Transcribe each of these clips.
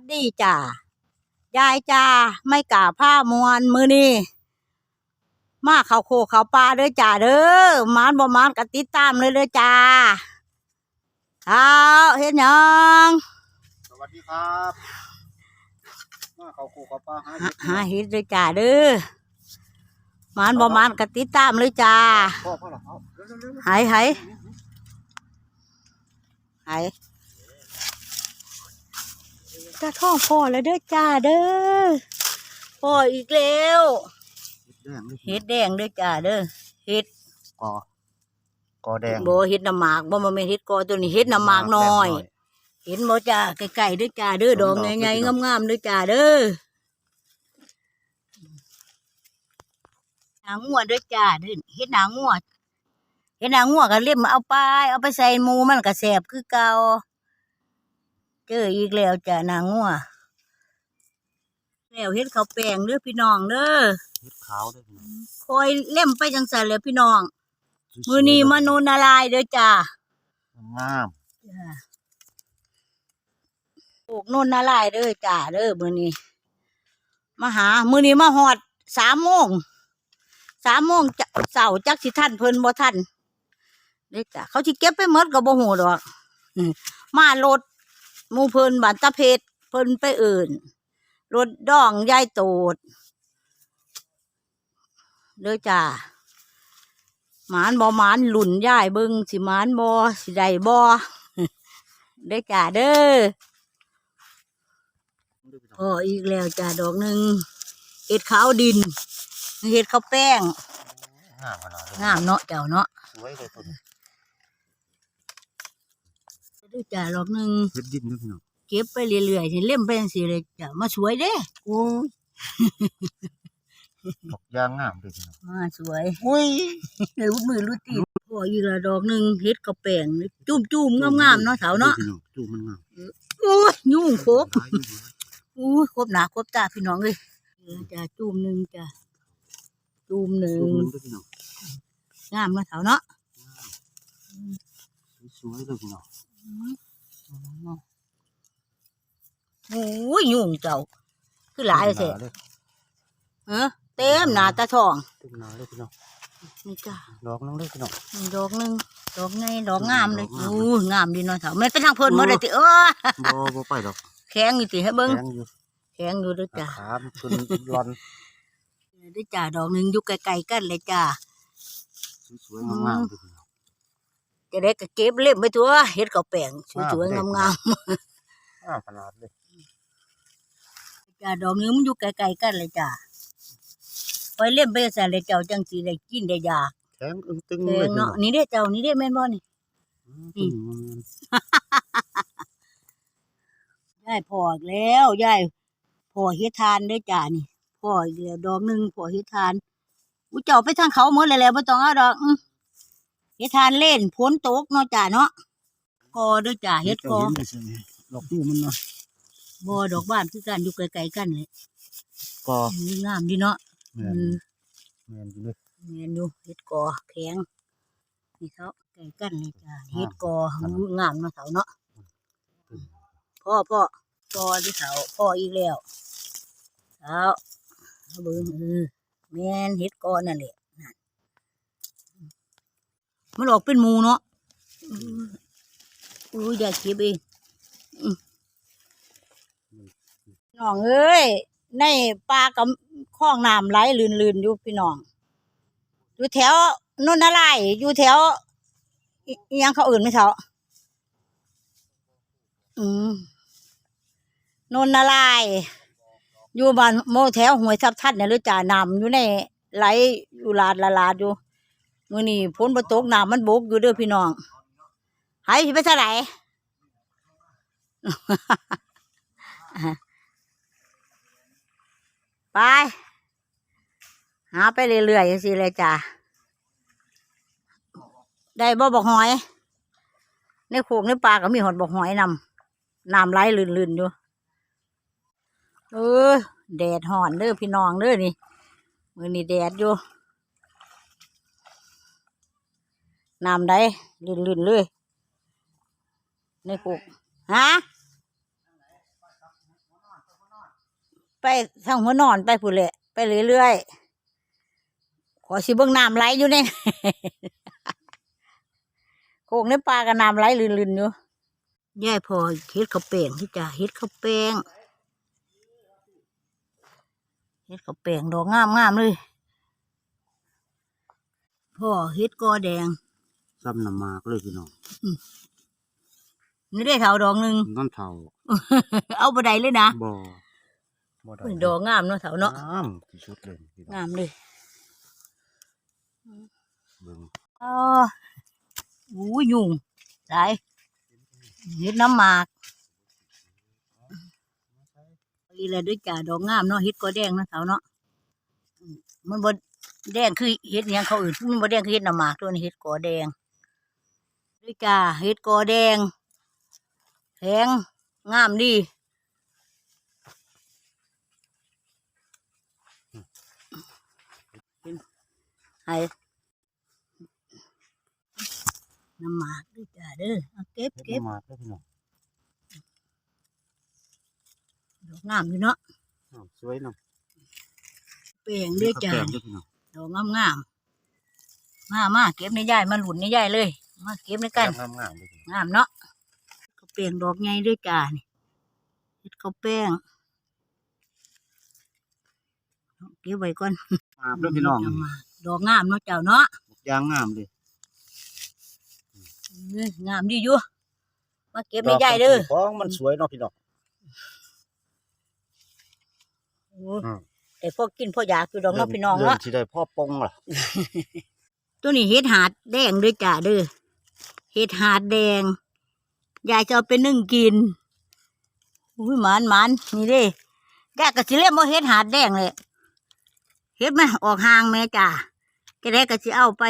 วัสดีจ้ายายจ้าไม่กล้าผ้ามวนมือนี่มาเขาโคเขาปลาเด้อจ้าเด้อหมานบ่หมานก็ติดตามเลยเด้อจ้าเอาเฮ็ดหยังสวัสดีครับมาเขาคูเขาปลาหาหาหาเฮ็ดเด้อจ้าเด้อหมานบ่หมานก็ติดตามเลยจ้าพ่อพ่อเหรอเอาเร็วเร็วเร็วหายหายหาย ตาท้องพ่อแล้วเด้อจ้าเด้อพ่ออีกแล้วแดงเลยเฮ็ดแดงเด้อจ้าเด้อเฮ็ดกอกอแดงบ่เฮ็ดน้ำหมากบ่มาแม่นเฮ็ดกอตัวนี้เฮ็ดน้ำหมากน้อย เห็นบ่จ้าไกลๆเด้อจ้าเด้อดอกใหญ่ๆงามๆเด้อจ้าเด้อหางงัวเด้อจ้าเด้อเฮ็ดหางงัวเฮ็ดหางงัวก็เล่มเอาไปเอาไปใส่หมูมันก็แซ่บคือเก่า เจออีกแล้วจ้านางงัวแล้วเฮ็ดข้าวแป้งเด้อพี่น้องเด้อเห็ดขาวด้วยพี่น้องคอยเล่มไปจังซั่นแหล้วพี่น้อง มื้อนี้มาโนนอะไรเด้อจ้างามจ้าปลูกโน่นนาลายเด้อจ้าเด้อมื้อนี้มาหา มื้อนี้มาฮอดสามโมงสามโมงจะเสาร์จักสิท่านเพิ่นบ่ทันเด้อจ้าเขาสิเก็บไปหมดก็บ่ฮู้ดอกอืมมารถห มู่เพิ่นบ้านตะเพชรเพิ่นไปเอื่น รถดองยายโตดเด้อจ้าหมานบ่หมานหลุ่นยายเบิ่งสิหมานบ่สิได้บ่เด้อจ้าเด้อพออีกแล้วจ้าดอกหนึ่งเห็ดขาวดิน เห็ดข้าวแป้งงามขนาดนี้งามเนาะเจ้าเนาะสวยเลยต้น ด้วยจ้าดอกหนึ่งเห็ดดินด้วยพี่น้องเก็บไปเรื่อยๆนี่เล่มไปจังซี่เลยจ้ามาสวยเด้โอ้ยดอกยางงามเลยพี่น้องมาสวยอุ้ยรูดมือรูดตีนพออีกแล้วดอกหนึ่งเห็ดข้าวแป้งจุ่มจุ่มๆงามๆเนาะเสาวเนาะพี่น้องจูบมันงามโอ้ยยุ่งโคบหลายอยู่หลายโอ้ยครบหนาครบตาพี่น้องเลยเออจ้าจุ่มหนึ่งจ้าจุ่มหนึ่จูงบมันด้วยพี่น้องงามเนาะเสาวเนาะสวยๆเลยพี่น้อง โอ้ยยุ่งเจ้า คือหลายเสียเลยเออเต็มหนาตาทองตึกหนาเลยพี่น้องนี่จ้าดอกน้องเลยพี่น้องนี่ดอกหนึ่งดอกไงดอกงามเลยดอกงามอู้งามดีเนาะเถาแม่นไปทางเพิ่นหมดเลยติเออบ่บ่ไปดอก แข็งอยู่ติให้เบิ่งแข็งอยู่แข็งอยู่เด้วยจ้าขามขึ้นร้อนเด้วยจ้าดอกหนึ่งอยู่ไกลๆกันเลยจ้าสวยๆงามๆเลยพี่น้อง จะได้ก็เก็บเล่มไปตัวเฮ็ดข้าวแป้งสวยๆงามงามงามขนาดเลยๆจ้าดอกหนึงมันอยู่ไกลๆกันเลยจ้าไปเล่มไปใส่เลยเจ้าจังสิได้กินได้ยากแข็งอึ้งตึงแข็เลยงพี่น้อเนาะงนี่เด้เจ้านี่เด้แม่นบ่นี่อืมมันยายพออีกแล้วยายพอเฮ็ดทานเด้อจ้านี่พออีกแล้วดอกหนึงพอเฮ็ดทานอุ้ยเจ้าไปทางเขาหมดเลยแหล้วบ่ต้องเอาดอกอื้อ เฮ็ดทานเล่นฝนตกเนาะจ้าเนาะกอเด้อจ้าเฮ็ดกอเห็นไปเฉยดอกนี่มันเนาะบ่ดอกบ้านคือกันอยู่ไกลๆกันเลยก็นี่งามดีเนาะแม่อืนมแม่นอยู่เลยแม่นอยู่เฮ็ดกอแข็งนี่เขาไก่กันเลยจ้าเฮ็ดกอหูงามเนาะเสาเนาะพ่อพ่อกอที่เสาพ่ออีกแล้วเสาเอาเบิ่งเออแม่นเฮ็ดกอนั่นแหละนั่น มันออกเป็นมูเนาะอุ้ยอยากเก็บเองน้องเอ้ย ในปลากับคลองน้ำไหลลื่นๆอยู่พี่น้อง อยู่แถวนนอะไรอยู่แถวยังเขาอื่นไหมเขาอืมนนอะไรอยู่บ้านโมแถวหวยทับทัดเนี่ยหรือจ่านำอยู่ในไหลอยู่ลาดละลาดอยู่ มื่อนี้พ้นประตกน้ำมันบกอยู่เด้อพี่น้องหายไปเท่าไหร่ไป หาไปเรื่อยๆจังซี่เลยจ้ะได้บ่บอกหอย ในโขกในปลาก็มีหอดบอกหอยนำน้ำไหลลื่นๆอยู่เออแดดห่อนเด้อพี่น้องเด้อนี่มือนี่แดดอยู่ น้ำได้ลื่นๆเลยในโขกฮะไปทางหัวนอนไปผู้นแหละไปเรื่อยๆขอสิเบิ่งน้ำไหลอยู่เนี่ยโคงในปลากับน้ำไหลลื่นๆอยู่ยายพอเฮ็ดข้าวแป้งที่จะเฮ็ดข้าวแป้งเฮ็ดข้าวแป้งดอกงามๆเลยพ่อเฮ็ดกอแดง ซ้ำน้ำมากเลยพี่น้องนี่ได้เท่าดอกหนึ่งนั่นเท่าเอาบไดเลยนะบ่บ่ได้อุ้ยดอกงามเนาะเท่าเนาะงามที่สุดเลยพี่น้องงามเลยเบิ่งอ๋ออู้ยยุงหลายเฮ็ดน้ำหมากอีแล้วด้วยจ้าดอกงามเนาะเฮ็ดก็แดงเนาะเท่าเนาะอืมมันบ่แดงคือเฮ็ดหยังเขาอื่นมันบ่แดงคือเฮ็ดน้ำหมากตัวนี้เฮ็ดกอแดง ด้วยจ้าเฮ็ดกอแดงแข็งงามดีให้น้ำหมากด้วยจ้าเด้อเอาเก็บเฮ็ดเก็บน้ำมากเลยพี่น้องดอกงามอยู่เนาะอ้าวสวยเนาะเปลงด้วยจ้าเฮ็ดข้าวแกงเด้อพี่น้องดอกงามงามๆมามาเก็บในย่ายมาหลุนในย่ายเลย มาเก็บในกันงามงามๆเลยพี่น้องงามเนาะเขาเปลงดอกใหญ่ด้วยจ้านี่เฮ็ดข้าวแป้งเก็บไว้ก่อนมากเลยพี่น้องำหมากดอกงามเนาะเจ้าเนาะยางงามเลยเอ้ยงามดีอยู่มาเก็บในย่ายเด้อของมันสวยเนาะพี่น้องโอ้อืมแต่พวกกินพวกอยากอยู่ดอกเนาะพี่น้องเนาะริ่มสิได้พ่อปงล่ะตัวนี้เห็ดหาดแดงด้วยจ้าเด้อ เห็ดหาดแดง ยายจะเอาไปนึ่งกิน อุ้ยหมานหมานนี่เด้แกก็สิเล่มว่าเห็ดหาดแดงเลยเห็ดไหมออกห่างแม่จ้าแกได้ก็สิเอาไป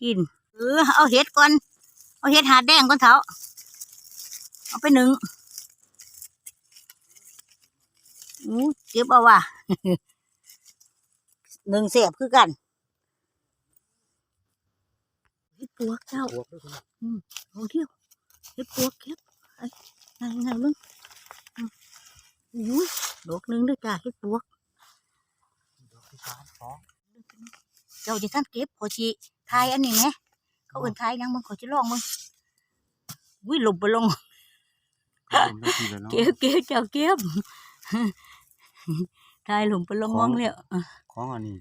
กิน เออเอาเห็ดก่อน เอาเห็ดหาดแดงก่อนเถอะเอาไปหนึ่งอู้เจ็บเอาว่ะหนึ่งเสียบคือกัน เฮ็ดปวกเจ้าบวกเลยพี่น้องโอ้เที่ยวเฮ็ดปวกเก็บไอ้ไงไงมึงอืมอุ้ยดอกหนึงด้วยจ้าเฮ็ดปวกดอกที่สามสองเจ้าจะท่านเก็บขอชีทายอันนี้ไหมเขาเอื่นทายยังมึงขอชีลองมึงอุ้ยหลบไปลงเริ่มได้ทีแล้วเนาะเก็บเก็บเจ้าเก็บทายหลบไปลงมองแล้วอะของอันนี้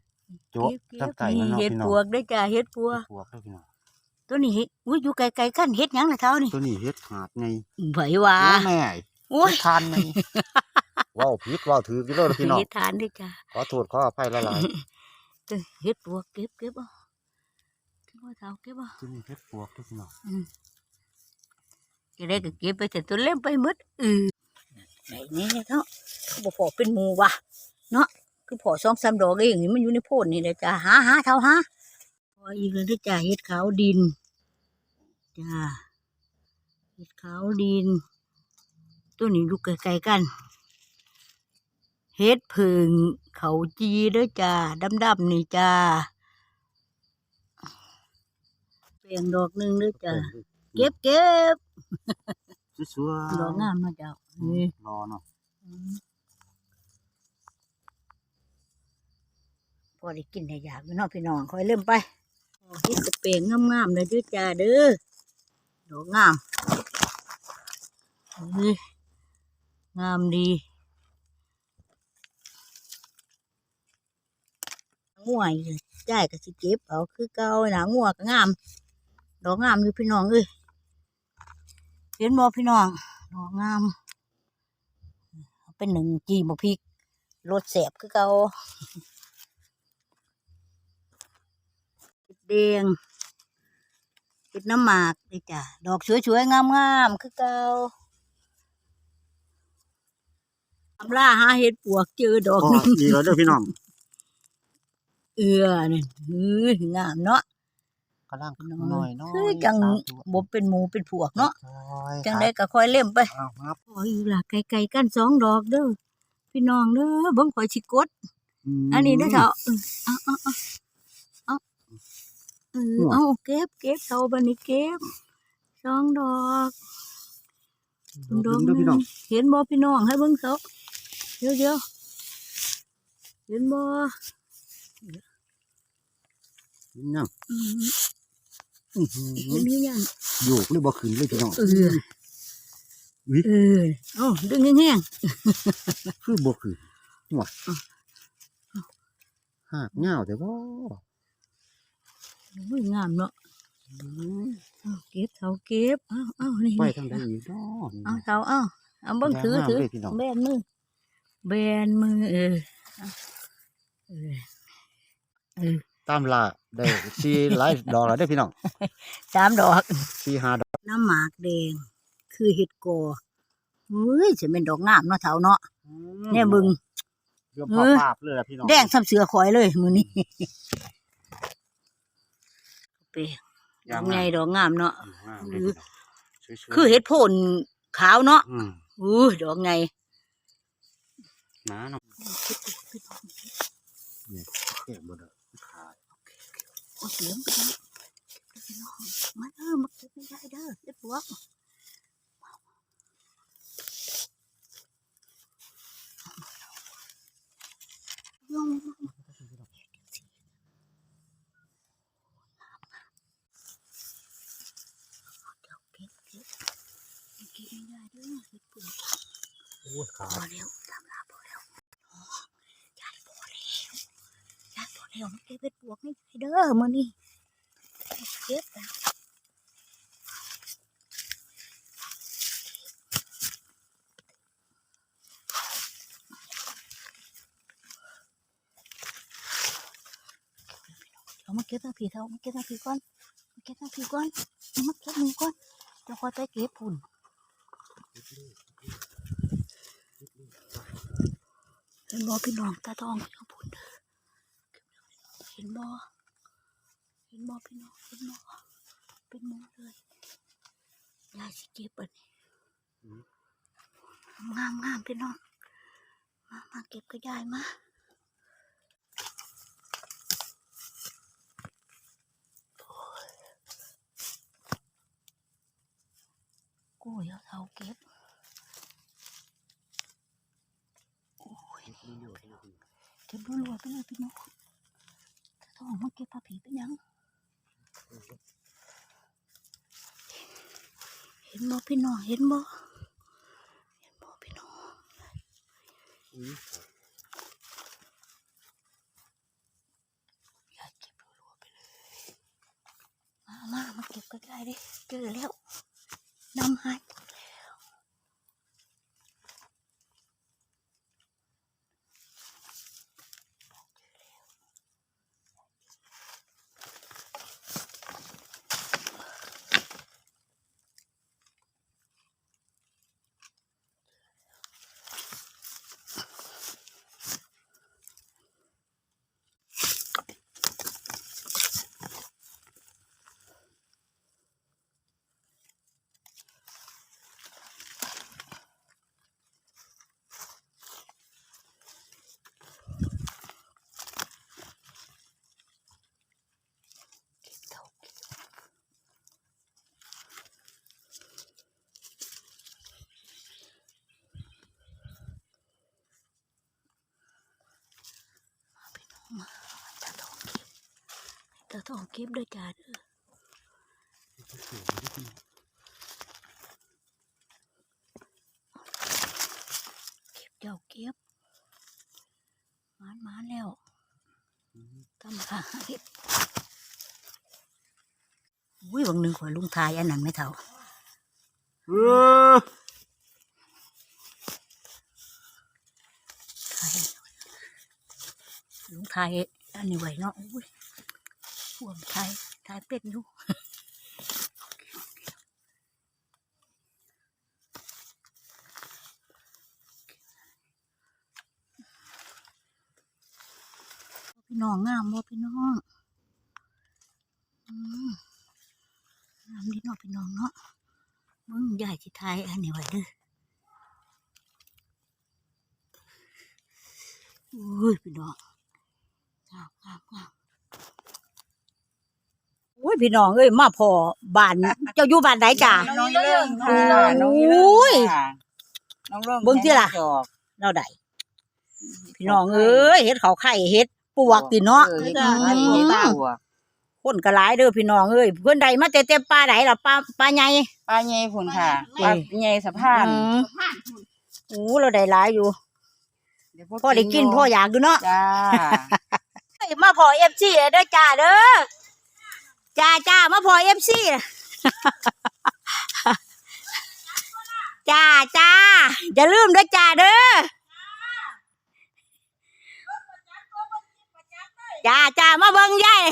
โจ๊ะเก็บตั้งเก็ไก่บมันนี่เนาะเฮ็ดพี่น้ปองวกด้วยจ้าเฮ็ดปวกปวกเลยพี่น้อง ตัวนี้เฮ็ดอุ้ยอยู่ไกลๆกันเฮ็ดหยังล่ะเท้านี่ตัวนี้เฮ็ดหาดไงไผว่าโอ้แม่โอ้ยเฮ็ดทานไงว้าวผิดว้าวถือกี่โลแล้วพี่น้องเฮ็ดทานด้วยจ้าขอโทษขออภัยหลายเอ้ยเฮ็ดปวกเก็บเก็บเอาถึงว่าเท้าเก็บเอาๆตัวนี้เฮ็ดปวกเลยพี่น้องจะได้ก็เก็บไปแต่ตัวเล่มไปหมดเออไหนนี่เนาะบ่พอเป็นหมูว่ะเนาะคือพอสองสามดอกเองนี่มันอยู่ในโพดนี่แหละจ้าหาหาเท่าหาพ ออีกแล้วเด้อจ้าเฮ็ดขาวดินจ้าเฮ็ดขาวดิน ตัวนี้อยู่ไกลๆกันเฮ็ดผึ่งเขาจีเด้อจ้าดำๆนี่จ้าเปลียงดอกหนึงเด้อจ้าเก็บเก็บสวยดอกงามเนาะเจ้านี่รอเนาะพอได้กินได้อยากอยู่เนาะพี่น้องคอยเริ่มไป เฮ็ดสเปรย์งามๆเลยด้อจ้าเด้อดอกงามนี่งามดีงัวอยู่จ่ายก็สิเก็บเอาคือเก่าหนางัวก็งาม ดอกงามอยู่พี่น้องเอ้ยเห็นบ่พี่น้องดอกงามเอาเป็นหนึ่งจีบพริกรสแสบคือเก่า แดงเห็ดน้ำหมากเลยจ้ะดอกสวยๆงามๆคือเก่าทำล่าหาเห็ดปวกเจอดอกก็หนึงดีแล้วเด้อพี่น้องเอือนี่เฮ้ยงามเนาะ กำลังน้อยน้อยคือจังสามตัวบ่เป็นหมูเป็นพวกเนาะโอ้ยจังได้ก็ค่อยเล่มไปเอาครับโอ้ยล่ะไกลๆกันสองดอกเด้อพี่น้องเด้อเบิ่งข่อยสิกด มอันนี้เด้อเถอะเออเอาเอาเอาเอา เออเอาเก็บเก็บเท่าบันนี้เก็บสองดอกดอกหนึ่งเด้อพี่น้องเห็นบ่พี่น้องให้เบิ่งเสาเห็นดี๋ยวเดี๋ยวเห็นบ่ยังอืมอื้อหืเห็นอหรือยังโยกเลยบ่ขึ้นเลยพี่น้องเอออุ๊ยเออเอ้าดึงแห้งคือบ่ขึ้นว่ะหากเงาวแต่ว่าๆอุ้ย งามเนาะเอาเก็บเสาเก็บเอาเอานี่ไปนี่ทางใดอีกเนาะเอาเสาเอาเอาเบิ่งถือถือเลยพี่น้องแบนมือแบนมือเออเอาเออเออตามล่าได้สีหลายดอกแล้วได้อพี่น้องสามดอกสีห้าดอกน้ำหมากแดง คือเห็ดกอเฮ้ยจะเป็นดอกงามเนาะเถาเนาะเนี่ยบึงเรื่องเออภาพๆเลยอะพี่น้องแดงสับเสือข่อยเลยมือนี้ เปดอกไงดอกงามเนาะงามเลยพี่น้องสวยๆคือเห็ดโพนขาวเนาะอืมอู้ยดอกไงหนาเนาะเนี่ยแค่บ่ได้ขาดโอ้เสียงไปแล้วพี่น้องมาเด้อมาเก็บไม่ได้เด้อเด็ดพวกลงเดี๋ยวเก็บเก็บเก็บไม่ได้เด้อเห็ดปุ๋ย โอ้ยขาพอดแล้วทำลาพอแล้วยายพอแล้วยายพอแล้วมาเก็บเห็ดปวกให้ยายเด้อมื้อนี้เก็บแล้วเอามาเก็บทางผีเท่ามาเก็บทางผีก่อนมาเก็บทางผีก่อนเอามาเก็บมือก่อนเดี๋ยวคอยไปเก็บพุ่น เห็นบ่พี่น้องตาทองเอาพุ่นเด้อเห็นบ่เห็นบ่พี่น้องเห็นบ่เป็นหมือเลยยายสิเก็บอันนี้งามงามพี่น้องมามาเก็บกับยายมากูยเอาเท้าเก็บโอ้ ยเก็บรัวๆไปเลยพี่น้องถ้าต้องมาเก็บผ้าผีเป็นหยัง เห็นบ่พี่น้องเห็นบ่เห็นบ่พี่น้องอยากเก็บรัวๆไปเลย มามามาเก็บกันได้ดิเจอแล้วนำหาย ตาทองเก็บด้วยจ้าเด้อเก็บเจ้าเก็บมานมาแล้วกำลังเก็บอุ้ยบางหนึ่งข่อยลุงทายอันนั้นไม่เท่าเออทายลุงทายอันนี้ไว้เนาะอุ้ย ห่วงทายทายเป็ดอยู่พี่น้องงามบ่พี่น้องอืมงามดีเนาะพี่น้องเนาะมึงใหญ่ที่ไทยอันนี้ไว้เด้ออุ้ยพี่น้องงามงามงาม อุ้ยพี่น้องเอ้ยมาพอบ้านเจ้าอยู่บ้านไหนจ้าน้องเรื่องค่ะโอ้น้องเรื่ยค่ะน้องเรื่องเบิ่งสิล่ะแทงจอกเราได้พี่น้องเอ้ยเฮ็ดเขาไข่เฮ็ดปวกติเนาะเออเฮ็ดอืไข่เฮ็ดมปวกคนก็หลายเด้อพี่น้องเอ้ยเพิ่นใดมาแต่เต็มปลาไหนล่ะปลาปลาใหญ่ ปลาใหญ่พุ่นค่ะปลาใหญ่สะพานอืมโอ้เราได้หลายอยู่เดี๋ยวพ่อได้กินพ่ออยากอยู่เนาะจ้าเฮ้ยมาพอ FC เด้อจ้าเด้อ จ้าจ้ามาพอ FC จ้าจ้าอย่าลืมเด้อจ้าเด้อจ้าจ้ามาเบิ่งยาย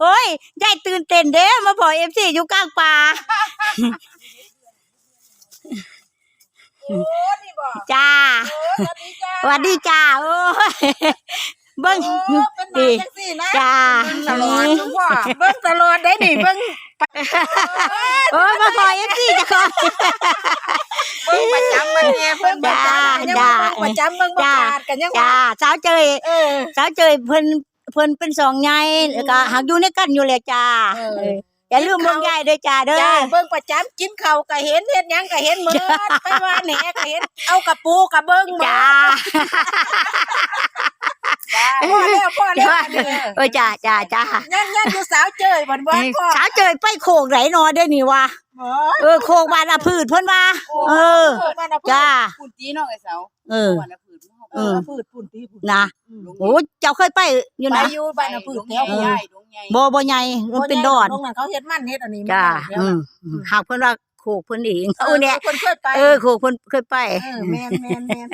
โอ้ยยายตื่นเต้นเด้อมาพอ FC อยู่กลางป่าจ้าสวัสดีจ้าโอ้ย เบิ้งดีจ้าตลอดทุกพ่อเบิ่งตลอดได้นี่เบิ่งโอ้ยมาพอเอฟซีจะก่อนเบิ่งประจำมันเนี่ยเบิ่งประจำจ้ายังเบิ่งประจำเบิ่งประกาศกันยังจ้าว่าสาวเจยเออสาวเจยเพิ่นเพิ่นเป็นสองไงแล้วก็หักอยู่ในกันอยู่เลยจ้าเออเอออย่าลืมเบิ่งยายด้วยจ้าเด้จ้าอเบิ่งประจำกินข้าวก็เห็นเฮ็ดหยังก็เห็นหมดไปว่าแหนก็เห็น เอากระปูกระเบิ่งหมดจ้าพ่อแล้วพ่อแล้วอันนี้เออจ้าจ้าจ้ายังยังอยู่สาวเจยบ่บ่พ่อสาวเจยไปโคกไหนนอเด้อนี่วะเออโคกบ้านอาพืชเพิ่นว่าเออจ้าปุ่นตีน้องไอ้เสาเออ บ้านน่ะผืนเออผืนปุ่นตีปุ่นนะโอ้เจ้าเคยไปอยู่ไปนะ อยู่บ้านน่ะผืนแถวเออใหญ่ดง ใหญ่บ่บ่ใหญ่มันเป็นดอนตรงนั้นเขาเฮ็ดมันเฮ็ดอันนี้จ้าแล้อืวมหากเพิ่นว่าโคกเพิ่นเองเอาเนี่ยคนเคยไปเออโคกเพิ่นเคยไปเออแม่นแม่นแม่น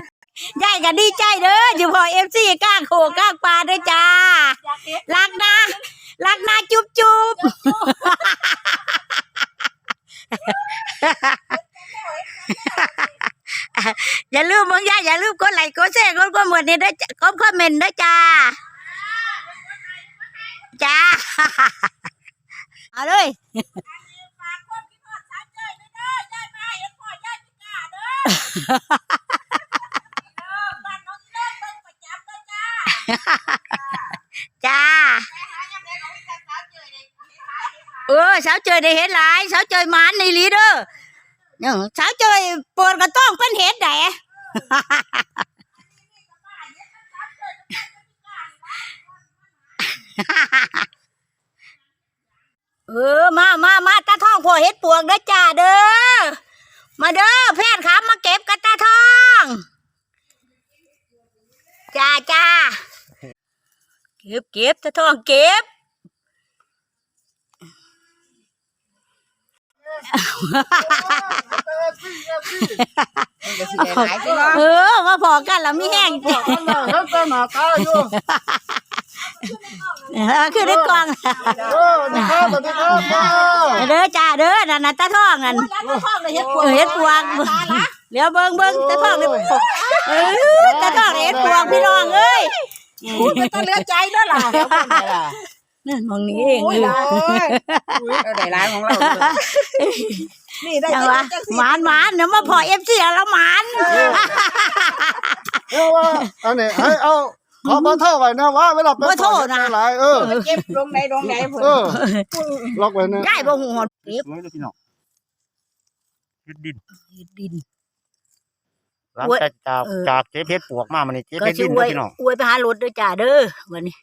ยายก็ดีใจเด้ออยู่พอ FC กลางโคกกลางป่าเด้อจ้าอยากเฮ็ดรักนะรักนะจุ๊บจุ๊บอย่าลืมเบิ่งยายอย่าลืมกดไลค์กดแชร์กดคอมเมนต์นี่เด้อจ้ะกดคอมเมนต์เด้อจ้า จ้า เอาเลยจ้า เออสาวเจยได้เห็นหลายสาวเจยมันในลีเด้อสาวเจยเปิดกระต้องเป็นเห็ดไห เออมามามาตาทองพอเห็ดปวกเด้อจ้าเด้อมาเด้อแพทย์ครับมาเก็บกันตาทองจ้าจ้าเก็บเก็บตาทองเก็บมันก็สิได้หลายสิเนาะเออมาพอกันแล้วมีแห้งบอกกันแล้วเฮ็ดแต่หน้าตาอยู่ เออคือได้กล่องเออสวัสดีครับสวัสดีครับพ่อเด้อจ้าเด้อนั่นน่ะตาทองนั่น แล้วพ่อเลยเฮ็ดปเอวกอเฮ็ดปวกเดี๋ยวเบิ่งเบิ่งตาทองนี่เออตาทองเฮ็ดปวกพี่น้องเอ้ยพูดมันก็เหลือใจเด้อล่ะแล้วเพิ่นได้ล่ะนั่นมองนี้เองโอ้ยเอหลายอเราได้หลายของเราเลยนี่ได้จังจังวะจังสิหมานหมานเดี๋ยวมาพอ FC แล้วหมานเรียกว่าอันนี้ให้เอา ขอบ่เท่าไว้นะว่าเวลาไปบ่โทษนะ หลายเออเก็บลงใดลงใดเพิ่นเออ ล็อกไว้นะยายบ่ฮู้ฮอดเก็บสวยเลยพี่น้องเฮ็ดดินเฮ็ดดิน หลังอวยจากจากเออ จากเก็บเฮ็ดปวกมามันนี่เก็บก็เฮ็ดสิดินอวเด้ยอพี่น้องอวยไปหารถเด้อจ้าเด้อวันนี้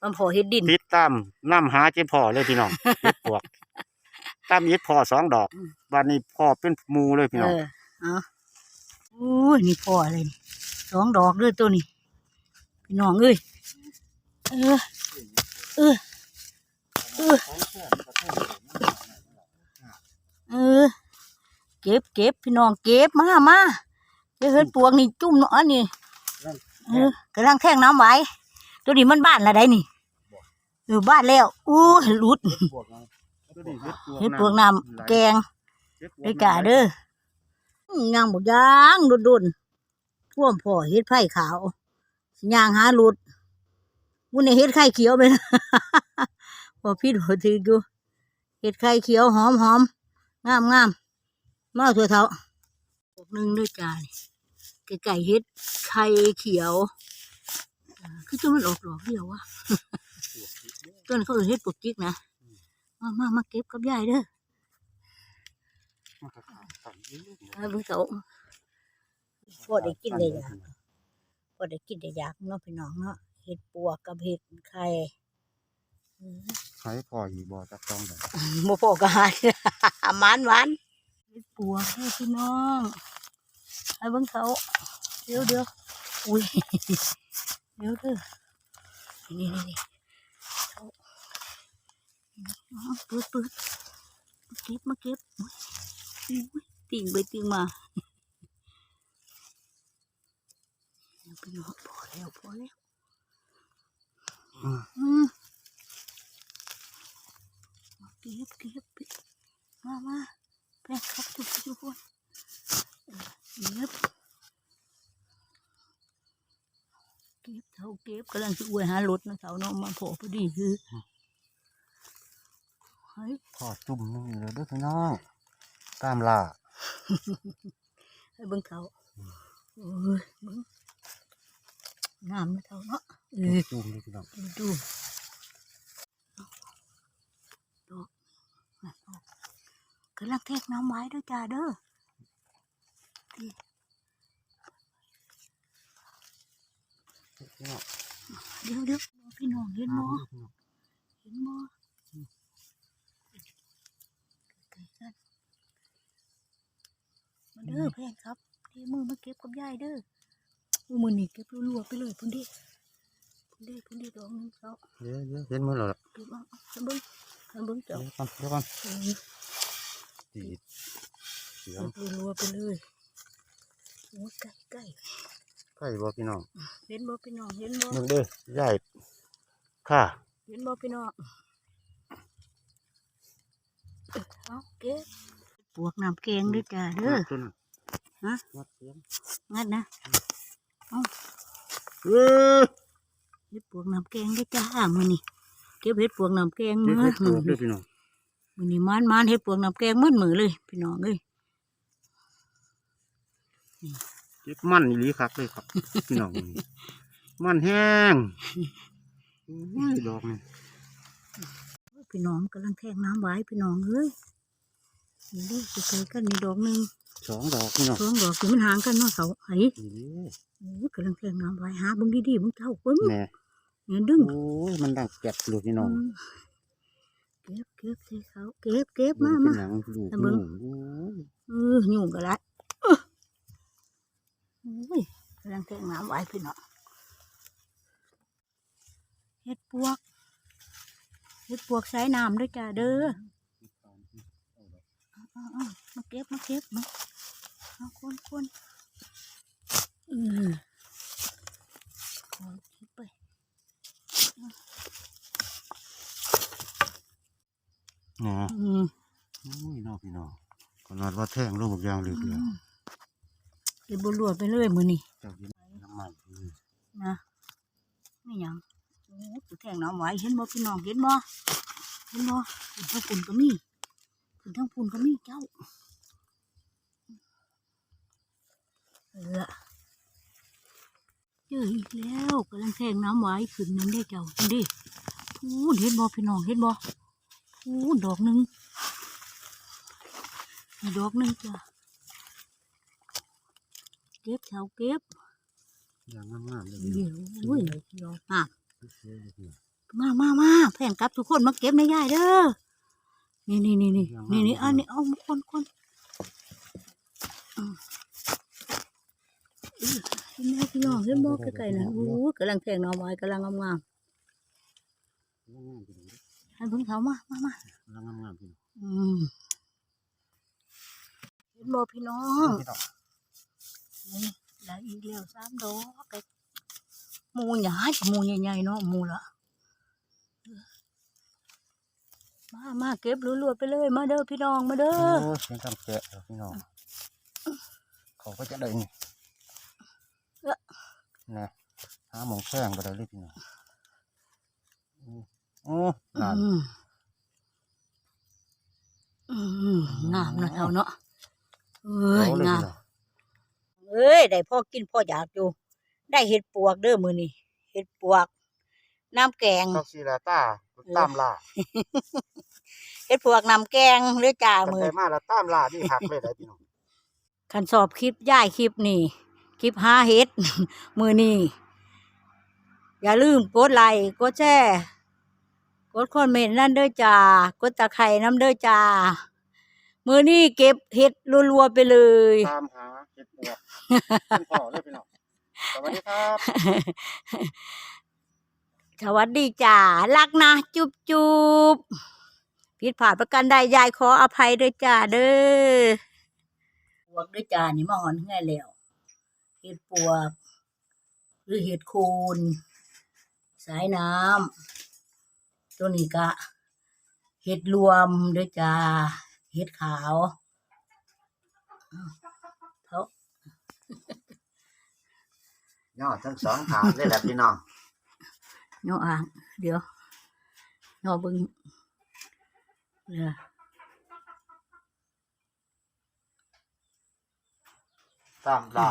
มันพอเฮ็ดดิน ติดตามน้ำหาเจ็บพ่อเลยพี่น้องเฮ็ดปวกตามเฮ็ดพ่อสองดอกอืมวันนี้พ่อเป็นหมูเลยพี่เอน้องอ เอาอู้ยนี่พออะไรนี่สองดอกเด้อตัวนี้ พี่น้องเอ้ยเออเออเออเออเก็บเก็บพี่น้องเก็บมามาเดี๋ยวเฮ็ดปวกนี่จุ่มเนาะอันนี้เออกำลังแท่งน้ำไว้ตัวนี้มันบ้านละได้นี่เออบ้านแล้วอู้หลุดเฮ็ดปวกน้ำแกงเด้อกะเด้อย่างางบอกย่างโดนๆท่วมพ่อเฮ็ดไผ่ขาว ย่างหาหลุดวุ้นนี่เฮ็ดไข่เขียวไปนะพอพี่ดูถืออยู่เฮ็ดไข่เขียวหอมหอมงามงามมาเอาถั่วเท้าปกหนึ่งด้วยจานไก่ๆเฮ็ดไข่เขียวอ่าคือจะมันออกดอกเดียววะต้นเขาเอิ้นเฮ็ดปกจิกนะมามามาเก็บกับยายเด้อเอาเบิ่งเขาพอได้กินเลยจ้ะ อได้กินได้อยากเนาะพี่น้องเนาะเห็ดปวกกับเห็ดไข่อืมให้พ่ออีกบ่จักต้องได้บ่พอกันหวานหวานเฮ็ดปวกให้พี่น้องให้เบิ่งเขาเดี๋ยวเดี๋ยวอุ้ยเดี๋ยวเด้อนี่นี่นี่เขาอ๋อเปิดเปิดมาเก็บมาเก็บอุ๊ยอุ้ยติ่งไปติ่งมาเอา พี่น้องพอแล้วพอแล้วอืมมาเก็บเก็บเก็บมามาแป้งครับทุกทุกคนเก็บเก็บเท่าเก็บกำลังจะอวยหารถนะเท่าเนาะมาโผล่พอดีคือเฮ้ยพ่อจุ่มนึงเลยเด้อพี่น้องตามล่าให้เบิ่งเขาโอ้ยเบิ่ง น้ำนะเท่าเนาะเออจุ่มเลยพี่น้องดูดูดอกนั่นออกกำลังเทกน้ำไว้ด้วยจ้าเด้อพี่น้องเดี๋ยวเดี๋ยวพี่น้องเห็นบ่น้ำพี่น้องเห็นบ่ไกลๆกันมาเด้อแพนครับเทมือมาเก็บกับยายเด้อ อู้มือนี่เก็บรัวๆไปเลยพุ่นดิพุ่นดิพุ่นดิดอกหนึงเขาเดี๋ยวเดี๋ยวเห็นหมั้ยล่ะเก็บเอาเอาเอาเบิ้งเอาเบิ้งเดี๋ยเจ้าวก่อนเดี๋ยวก่อนเออตีดเสียเก็งบรัวๆไปเลยโอ้ยใกล้ใกล้ใกล้บ่พี่น้องเห็นบ่พี่น้องเห็นบ่นึงเด้อยายค่ะเห็นบ่พี่น้องเออเอาเก็บปวกน้ำแกงด้วยจ้าเด้อตัวนั้นฮะวัดเสียงงั้นนะ เออเฮ็ดปวกน้ำแกงได้จ้ามื้อนี้เก็บเฮ็ดปวกน้ำแกงเดี๋มื้ยวอเฮ็ดปวกเด้อพี่น้องมื้อนี้มานมานๆเฮ็ดปวกน้ำแกงมื้อมือเลย พี่น้องเอ้ยเก็บมันอีหลีคักเลยครับพี่น้องมันแห้งอุ้ยดอกนี่พี่น้องกำลังแทงน้ำไว้พี่น้องเอ้ยนี่เด้อไกลๆกันนี่ดอกหนึง สองดอกพี่น้องสองดอกที่มันห่างกันเนาะเสาไอ้นี่โอ้ยกำลังแทงน้ำไว้หาเบิ่งดีๆมึงเจ้าเบิ่งแหน่เนี่ยดึงโอ้ยมันดังแกะเลยพี่น้องอืมเก็บเก็บใส่เขาเก็บเก็บมาเป็มานหนังลูกแต่เบิ่นุ่งมโอ้ยเออยุ่งกันละเอ้อโอ้ยกำลังแทงน้ำไว้พี่น้องเฮ็ดปวกเฮ็ดปวกใส่น้ำด้วยจ้าเด้อเอาๆๆมาเก็บมาเก็บมา เอาคนคนเออขอเก็บไปแหน่อืมโอ้ยน้องพี่น้องขนาดว่าแท่งลูกยางเหลืออืมเก็บบรัวๆไปเลยมือนี่ๆเจ้ากินน้ำมันอืมนะไม่หยังโอ้ยแทงน้ำไว้เห็นบ่พี่น้องเห็นบ่เห็นบ่ขึ้นทั้งปุ่นก็มีขึ้นทั้งปุ่นก็มีเจ้า เออเจออีกแล้วกำลังแทงน้ำไว้ขึ้นนั่นได้เจ้าเห็นดิพูนเห็นบ่พี่น้องเห็นบ่พูนดอกหนึ่งอีกดอกหนึ่งจ้ะเก็บเสาเก็บยางงามๆเลยเดี๋ยวอุ้ยอะพี่น้องมามามาแฟนกลับทุกคนมาเก็บไม่ย่ายเด้อนี่นี่นี่นี่นี่นี่อันนี้เอามาคนคนอืมเออเห็นไหมพี่น้องเห็นบอกไกลๆนะโอ้กำลังแทงหน่อไม้กำลังงามๆให้เพิ่งเขามามามากำลังงามๆพี่น้องอืมเห็นบอกพี่น้องพี่น้องนี่ได้อีกแล้วสามดอกไอ้หมูใหญ่หมูใหญ่ๆเนาะมูละมามาเก็บรัวๆไปเลย มาเด้อพี่น้องมาเด้อโอ้เสียงกำแกะพี่น้องเขาก็จะได้ นี่นะหาหมองแข้งก็ได้เลยพี่น้องโอ้โอ้นั่นอืมอืมงามนะเท่าเนาะเอ้ยเอาเลยงามพี่น้องเอ้ยได้พ่อกินพ่ออยากอยู่ ได้เห็ดปวกเด้อมือนี่เห็ดปวก น้ำแกงท็อกซีลาต้าตามล่าเห็ดปวกน้ำแกงหรือจ่ากันมือได้มาแล้วตามล่านี่หักเลยได้พี่น้องคันสอบคลิปย่ายคลิปนี่ คลิปหาเฮ็ดมือนี้อย่าลืมกดไลค์กดแชร์กดคอมเมนต์นั่นเด้อจ้ากดตะไคร่น้ำเด้อจ้ามือนี้เก็บเฮ็ดรัวๆไปเลยตามหาเห็ดปวกเป็นพ่อเลยพี่น้องสวัสดีครับ สวัสดีจ้ารักนะ จุบจุบผิดพลาดประกันใดยายขออภัยด้วยจ้าเด้อปวกด้วยจ้านี่มาหอนง่ายแล้ว เห็ดปวก หรือเห็ดโคนสายน้ำตัวนี้ก็เห็ดรวมด้วยจ้าเห็ดขาวเขายอดทั้งสองขาเลยแหละพี่น้องเนาะอ่างเดี๋ยวเนาะเบึงเดี๋ยวตามล่า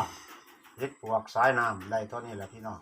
เฮ็ดปวกสายน้ำได้เท่านี้แหละพี่น้อง